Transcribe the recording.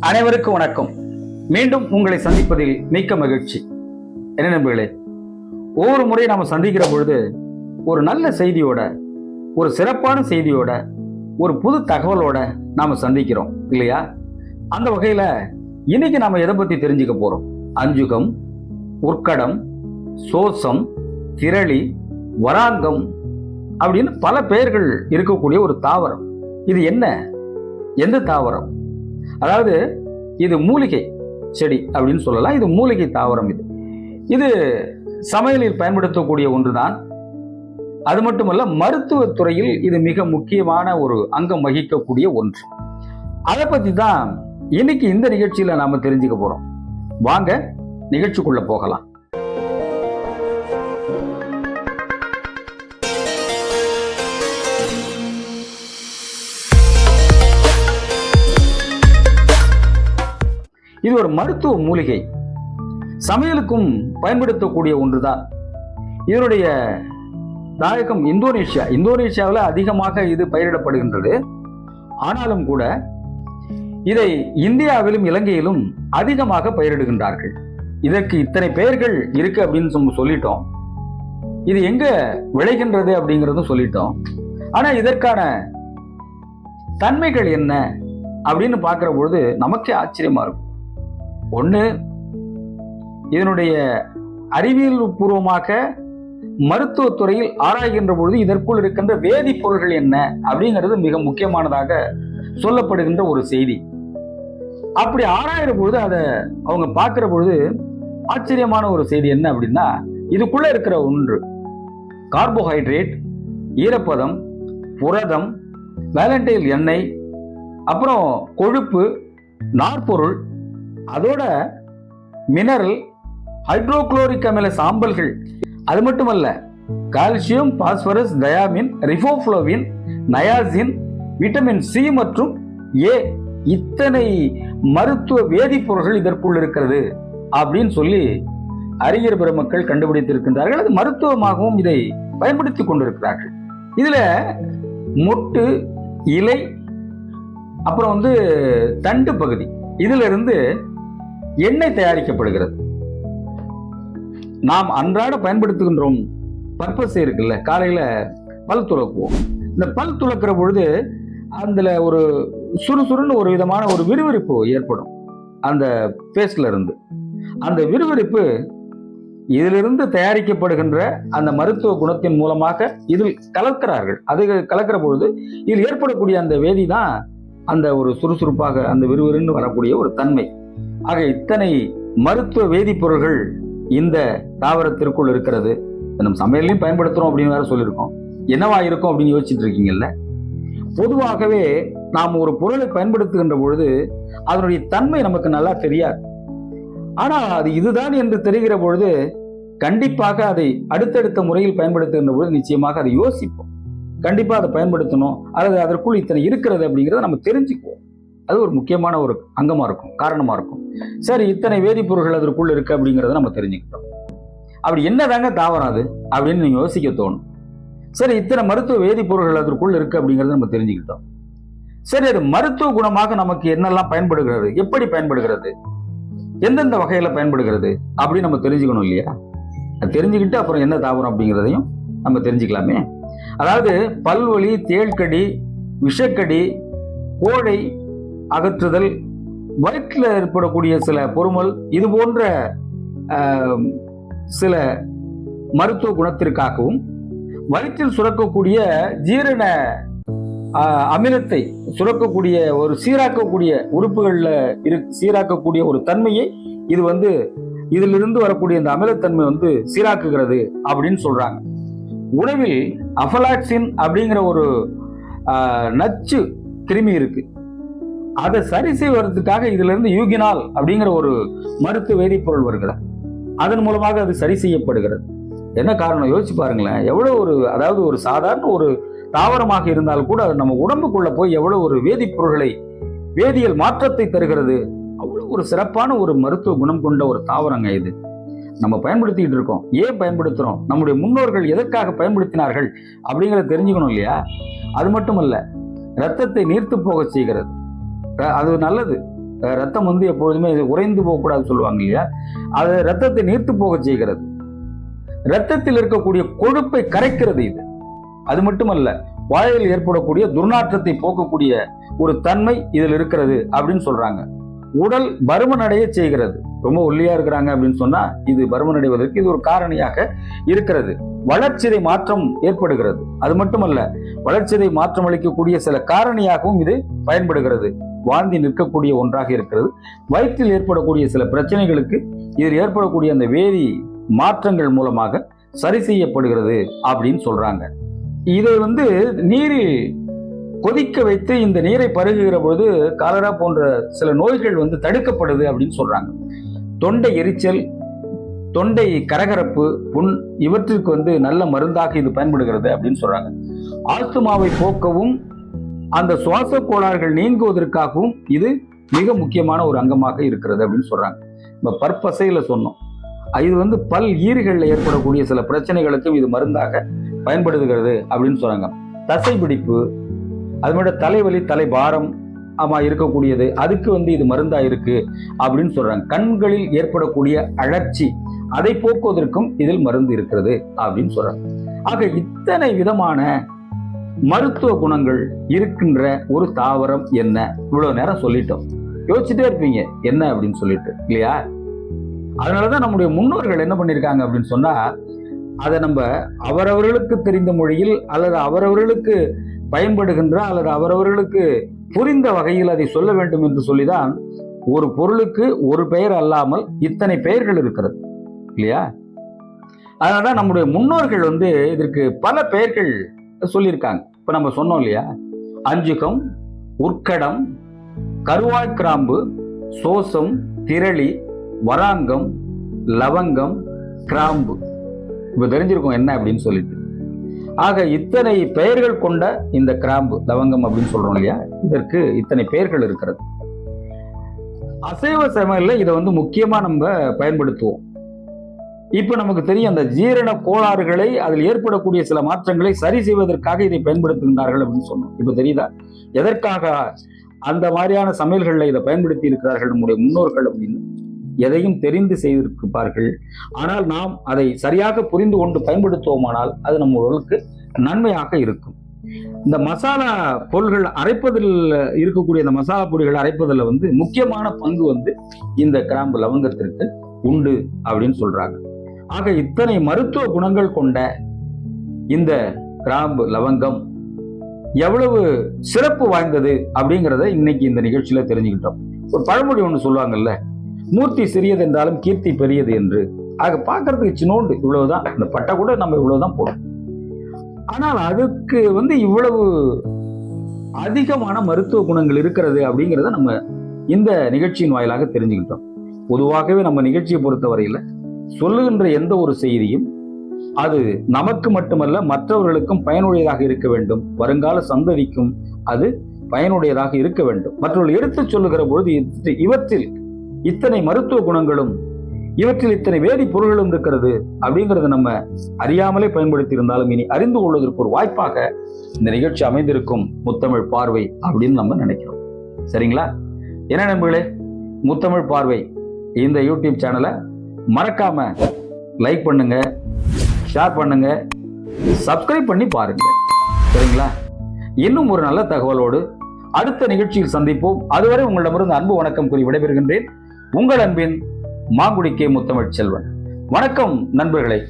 அனைவருக்கும் வணக்கம். மீண்டும் உங்களை சந்திப்பதில் மிக்க மகிழ்ச்சி. என்ன நண்பர்களே ஒவ்வொரு முறை நாம் சந்திக்கிற பொழுது ஒரு நல்ல செய்தியோட ஒரு சிறப்பான செய்தியோட ஒரு புது தகவலோட நாம் சந்திக்கிறோம் இல்லையா? அந்த வகையில் இன்னைக்கு நாம் எதை பற்றி தெரிஞ்சுக்க போகிறோம் அஞ்சுகம் உற்கடம் சோசம் திரளி வராங்கம் அப்படின்னு பல பெயர்கள் இருக்கக்கூடிய ஒரு தாவரம். இது என்ன? எந்த தாவரம்? அதாவது இது மூலிகை செடி அப்படின்னு சொல்லலாம். இது மூலிகை தாவரம் இது. இது சமையலில் பயன்படுத்தக்கூடிய ஒன்று தான் அது மட்டுமல்ல மருத்துவத்துறையில் இது மிக முக்கியமான ஒரு அங்கம் வகிக்கக்கூடிய ஒன்று. அதை பற்றி தான் இன்னைக்கு இந்த நிகழ்ச்சியில் நாம தெரிஞ்சுக்க போகிறோம் வாங்க நிகழ்ச்சிக்குள்ளே போகலாம். இது ஒரு மருத்துவ மூலிகை. சமையலுக்கும் பயன்படுத்தக்கூடிய ஒன்றுதான். இதனுடைய தாயகம் இந்தோனேஷியா. இந்தோனேஷியாவில் அதிகமாக இது பயிரிடப்படுகின்றது. ஆனாலும் கூட இதை இந்தியாவிலும் இலங்கையிலும் அதிகமாக பயிரிடுகின்றார்கள். இதற்கு இத்தனை பெயர்கள் இருக்கு அப்படின்னு நம்ம சொல்லிட்டோம். இது எங்க விளைகின்றது அப்படிங்கிறதும் சொல்லிட்டோம். ஆனா இதற்கான தன்மைகள் என்ன அப்படின்னு பார்க்குற பொழுது நமக்கே ஆச்சரியமா இருக்கும். ஒன்று இதனுடைய அறிவியல் பூர்வமாக மருத்துவத்துறையில் ஆராய்கின்ற பொழுது இதற்குள் இருக்கின்ற வேதிப்பொருள்கள் என்ன அப்படிங்கிறது மிக முக்கியமானதாக சொல்லப்படுகின்ற ஒரு செய்தி. அப்படி ஆராயிற பொழுது அதை அவங்க பார்க்குற பொழுது ஆச்சரியமான ஒரு செய்தி என்ன அப்படின்னா இதுக்குள்ள இருக்கிற ஒன்று. கார்போஹைட்ரேட் ஈரப்பதம் புரதம் வேலண்டைல் எண்ணெய் அப்புறம் கொழுப்பு நார்ப்பொருள் அதோட மினரல் ஹைட்ரோகுளோரிக் அமில சாம்பல்கள். அது மட்டுமல்ல calcium phosphorus thiamine riboflavin niacin vitamin C மற்றும் ஏ இத்தனை மருத்துவ வேதிப்பொருள்கள் இதற்குள் இருக்கிறது அப்படின்னு சொல்லி அறிஞர் பெருமக்கள் கண்டுபிடித்திருக்கின்றார்கள். அது மருத்துவமாகவும் இதை பயன்படுத்திக் கொண்டிருக்கிறார்கள். இதில் மொட்டு இலை அப்புறம் வந்து தண்டு பகுதி. இதிலிருந்து எண்ணெய் தயாரிக்கப்படுகிறது. நாம் அன்றாட பயன்படுத்துகின்றோம் பர்பஸ் இருக்குல்ல காலையில பல் துளக்குவோம். இந்த பல் துளக்கிற பொழுது அதுல ஒரு சுறுசுறுன்னு ஒரு விதமான ஒரு விறுவிறுப்பு ஏற்படும். அந்த பேஸ்ட்ல இருந்து. அந்த விறுவிறுப்பு இதிலிருந்து தயாரிக்கப்படுகின்ற அந்த மருத்துவ குணத்தின் மூலமாக இதில் கலக்கிறார்கள். அது கலக்கிற பொழுது இதில் ஏற்படக்கூடிய அந்த வேதி தான் அந்த ஒரு சுறுசுறுப்பாக அந்த விறுவிறுன்னு வரக்கூடிய ஒரு தன்மை. ஆக இத்தனை மருத்துவ வேதிப்பொருள்கள் இந்த தாவரத்திற்குள் இருக்கிறது. நம்ம சமையல்லையும் பயன்படுத்துறோம் அப்படின்னு வேற சொல்லியிருக்கோம். என்னவா இருக்கும் அப்படின்னு யோசிச்சுட்டு இருக்கீங்கல்ல? பொதுவாகவே நாம் ஒரு பொருளை பயன்படுத்துகின்ற பொழுது அதனுடைய தன்மை நமக்கு நல்லா தெரியாது. ஆனால் அது இதுதான் என்று தெரிகிற பொழுது கண்டிப்பாக அதை அடுத்தடுத்த முறையில் பயன்படுத்துகின்ற பொழுது நிச்சயமாக அதை யோசிப்போம். கண்டிப்பாக அதை பயன்படுத்தணும். அல்லது அதற்குள் இத்தனை இருக்கிறது அப்படிங்கிறத நம்ம தெரிஞ்சுக்குவோம். அது ஒரு முக்கியமான ஒரு அங்கமாக இருக்கும் காரணமாக இருக்கும். சரி இத்தனை வேதிப்பொருட்கள் அதற்குள்ளே இருக்குது அப்படிங்கிறத நம்ம தெரிஞ்சுக்கிட்டோம். அப்படி என்னதாங்க தாவரம் அது? அப்படின்னு நீங்கள் யோசிக்க தோணும். சரி இத்தனை மருத்துவ வேதிப்பொருட்கள் அதற்குள்ளே இருக்குது அப்படிங்கிறத நம்ம தெரிஞ்சுக்கிட்டோம். சரி அது மருத்துவ குணமாக நமக்கு என்னெல்லாம் பயன்படுகிறது? எப்படி பயன்படுகிறது? எந்தெந்த வகையில் பயன்படுகிறது? அப்படின்னு நம்ம தெரிஞ்சுக்கணும் இல்லையா? அது தெரிஞ்சுக்கிட்டு அப்புறம் என்ன தாவரம் அப்படிங்கிறதையும் நம்ம தெரிஞ்சுக்கலாமே. அதாவது பல்வழி தேள்கடி விஷக்கடி கோழை அகற்றுதல் வயிற்றில் ஏற்படக்கூடிய சில பொறுமல் இது போன்ற சில மருத்துவ குணத்திற்காகவும் வயிற்றில் சுரக்கக்கூடிய ஜீரண அமிலத்தை சுரக்கக்கூடிய ஒரு சீராக்கக்கூடிய உறுப்புகளில் இரு சீராக்கக்கூடிய ஒரு தன்மையை இது வந்து இதிலிருந்து வரக்கூடிய இந்த அமிலத்தன்மை வந்து சீராக்குகிறது அப்படின்னு சொல்றாங்க. உணவில் அஃபலாக்சின் அப்படிங்கிற ஒரு நச்சு கிருமி இருக்கு. அதை சரி செய்வதற்காக இதுல இருந்து யூகினால் அப்படிங்கிற ஒரு மருத்துவ வேதிப்பொருள் வருகிறது. அதன் மூலமாக அது சரி செய்யப்படுகிறது. என்ன காரணம்? யோசிச்சு பாருங்களேன். எவ்வளவு ஒரு அதாவது ஒரு சாதாரண ஒரு தாவரமாக இருந்தால் கூட அது நம்ம உடம்புக்குள்ள போய் எவ்வளவு ஒரு வேதிப்பொருள்களை வேதியியல் மாற்றத்தை தருகிறது. அவ்வளவு ஒரு சிறப்பான ஒரு மருத்துவ குணம் கொண்ட ஒரு தாவரங்க இது. நம்ம பயன்படுத்திக்கிட்டு இருக்கோம். ஏன் பயன்படுத்துறோம்? நம்முடைய முன்னோர்கள் எதற்காக பயன்படுத்தினார்கள்? அப்படிங்கிறத தெரிஞ்சுக்கணும் இல்லையா? அது மட்டுமல்ல ரத்தத்தை நீர்த்து போக செய்கிறது. அது நல்லது. ரத்தம் வந்து எப்பொழுதுமே உறைந்து போகக்கூடாது சொல்லுவாங்க இல்லையா? அது ரத்தத்தை நீர்த்து போக செய்கிறது. ரத்தத்தில் இருக்கக்கூடிய கொழுப்பை கரைக்கிறது இது. அது மட்டுமல்ல வாயில் ஏற்படக்கூடிய துர்நாற்றத்தை போக்கக்கூடிய ஒரு தன்மை இதில் இருக்கிறது அப்படின்னு சொல்றாங்க. உடல் பருமனடைய செய்கிறது. ரொம்ப ஒல்லியா இருக்கிறாங்க அப்படின்னு சொன்னா இது பருமன் அடைவதற்கு இது ஒரு காரணியாக இருக்கிறது. வளர்ச்சிதை மாற்றம் ஏற்படுகிறது. அது மட்டுமல்ல வளர்ச்சிதை மாற்றம் அளிக்கக்கூடிய சில காரணியாகவும் இது பயன்படுகிறது. வாந்தி நிற்கக்கூடிய ஒன்றாக இருக்கிறது. வயிற்றில் ஏற்படக்கூடிய சில பிரச்சனைகளுக்கு இதில் ஏற்படக்கூடிய அந்த வேதி மாற்றங்கள் மூலமாக சரி செய்யப்படுகிறது அப்படின்னு சொல்றாங்க. இதை வந்து நீரில் கொதிக்க வைத்து இந்த நீரை பருகுகிற பொழுது காலரா போன்ற சில நோய்கள் வந்து தடுக்கப்படுது அப்படின்னு சொல்றாங்க. தொண்டை எரிச்சல் தொண்டை கரகரப்பு புண் இவற்றிற்கு வந்து நல்ல மருந்தாக இது பயன்படுகிறது அப்படின்னு சொல்றாங்க. ஆஸ்துமாவை போக்கவும் அந்த சுவாச கோளாறுகள் நீங்குவதற்காகவும் இது மிக முக்கியமான ஒரு அங்கமாக இருக்கிறது அப்படின்னு சொல்றாங்க. நம்ம பற்பசையில சொன்னோம். இது வந்து பல் ஈறுகளில் ஏற்படக்கூடிய சில பிரச்சனைகளுக்கும் இது மருந்தாக பயன்படுத்துகிறது அப்படின்னு சொல்றாங்க. தசை பிடிப்பு அது தலைவலி தலைபாரம் ஆமா இருக்கக்கூடியது. அதுக்கு வந்து இது மருந்தாக இருக்கு அப்படின்னு சொல்றாங்க. கண்களில் ஏற்படக்கூடிய அழற்சி அதை போக்குவதற்கும் இதில் மருந்து இருக்கிறது அப்படின்னு சொல்றாங்க. ஆக இத்தனை விதமான மருத்துவ குணங்கள் இருக்கின்ற ஒரு தாவரம் என்ன? இவ்வளோ நேரம் சொல்லிட்டோம். யோசிச்சுட்டே இருப்பீங்க என்ன அப்படின்னு சொல்லிட்டு இல்லையா? அதனாலதான் நம்முடைய முன்னோர்கள் என்ன பண்ணியிருக்காங்க அப்படின்னு சொன்னா அதை நம்ம அவரவர்களுக்கு தெரிந்த மொழியில் அல்லது அவரவர்களுக்கு பயன்படுகின்ற அல்லது அவரவர்களுக்கு புரிந்த வகையில் அதை சொல்ல வேண்டும் என்று சொல்லிதான் ஒரு பொருளுக்கு ஒரு பெயர் அல்லாமல் இத்தனை பெயர்கள் இருக்கிறது. இல்லையா? அதனால நம்முடைய முன்னோர்கள் வந்து இதற்கு பல பெயர்கள் சொல்லியிருக்காங்க. இப்போ நம்ம சொன்னோம் இல்லையா? அஞ்சுகம் உர்க்கடம் கருவாய் கிராம்பு சோசம் திரளி வராங்கம் லவங்கம் கிராம்பு. இப்போ தெரிஞ்சிருக்கும் என்ன அப்படின்னு சொல்லிட்டு. ஆக இத்தனை பெயர்கள் கொண்ட இந்த கிராம்பு லவங்கம் அப்படின்னு சொல்றோம் இல்லையா? இதற்கு இத்தனை பெயர்கள் இருக்கிறது. அசைவ சமையல்ல இதை வந்து முக்கியமா நம்ம பயன்படுத்துவோம். இப்ப நமக்கு தெரியும் அந்த ஜீரண கோளாறுகளை அதில் ஏற்படக்கூடிய சில மாற்றங்களை சரி செய்வதற்காக இதை பயன்படுத்துகின்றார்கள் அப்படின்னு சொன்னோம். இப்ப தெரியுதா? எதற்காக அந்த மாதிரியான சமையல்களில் இதை பயன்படுத்தி இருக்கிறார்கள் நம்முடைய முன்னோர்கள் அப்படின்னு? எதையும் தெரிந்து செய்திருப்பார்கள். ஆனால் நாம் அதை சரியாக புரிந்து கொண்டு பயன்படுத்துவோமானால் அது நம்ம உடலுக்கு நன்மையாக இருக்கும். இந்த மசாலா பொருள்கள் அரைப்பதில் இருக்கக்கூடிய இந்த மசாலா பொடிகள் அரைப்பதில் வந்து முக்கியமான பங்கு வந்து இந்த கிராம்பு லவங்கத்திற்கு உண்டு அப்படின்னு சொல்றாங்க. ஆக இத்தனை மருத்துவ குணங்கள் கொண்ட இந்த கிராம்பு லவங்கம் எவ்வளவு சிறப்பு வாய்ந்தது அப்படிங்கிறத இன்னைக்கு இந்த நிகழ்ச்சியில தெரிஞ்சுக்கிட்டோம். ஒரு பழமொழி ஒன்று சொல்லுவாங்கல்ல மூர்த்தி சிறியது என்றாலும் கீர்த்தி பெரியது என்று. ஆக பார்க்கறதுக்கு சின்னோண்டு இவ்வளவுதான். இந்த பட்டை கூட நம்ம இவ்வளவுதான் போடும் ஆனால் அதுக்கு வந்து இவ்வளவு அதிகமான மருத்துவ குணங்கள் இருக்கிறது அப்படிங்கிறத நம்ம இந்த நிகழ்ச்சியின் வாயிலாக தெரிஞ்சுக்கிட்டோம். பொதுவாகவே நம்ம நிகழ்ச்சியை பொறுத்தவரையில் சொல்லுகின்ற எந்த ஒரு செய்தியும் அது நமக்கு மட்டுமல்ல மற்றவர்களுக்கும் பயனுடையதாக இருக்க வேண்டும். வருங்கால சந்ததிக்கும் அது பயனுடையதாக இருக்க வேண்டும். மற்றவர்கள் எடுத்துச் சொல்லுகிற பொழுது இவற்றில் இத்தனை மருத்துவ குணங்களும் இவற்றில் இத்தனை வேதிப்பொருள்களும் இருக்கிறது அப்படிங்கிறத நம்ம அறியாமலே பயன்படுத்தி இருந்தாலும் இனி அறிந்து கொள்வதற்கு ஒரு வாய்ப்பாக இந்த நிகழ்ச்சி அமைந்திருக்கும் முத்தமிழ் பார்வை அப்படின்னு நம்ம நினைக்கிறோம். சரிங்களா? என்ன நண்பர்களே? முத்தமிழ் பார்வை இந்த யூடியூப் சேனலை மறக்காம லைக் பண்ணுங்க ஷேர் பண்ணுங்க சப்ஸ்கிரைப் பண்ணி பாருங்க. சரிங்களா? இன்னும் ஒரு நல்ல தகவலோடு அடுத்த நிகழ்ச்சியில் சந்திப்போம். அதுவரை உங்களிடமிருந்து அன்பு வணக்கம் கூறி விடைபெறுகின்றேன். உங்கள் அன்பின் மாங்குடி கே முத்தமிழ் செல்வன். வணக்கம் நண்பர்களே.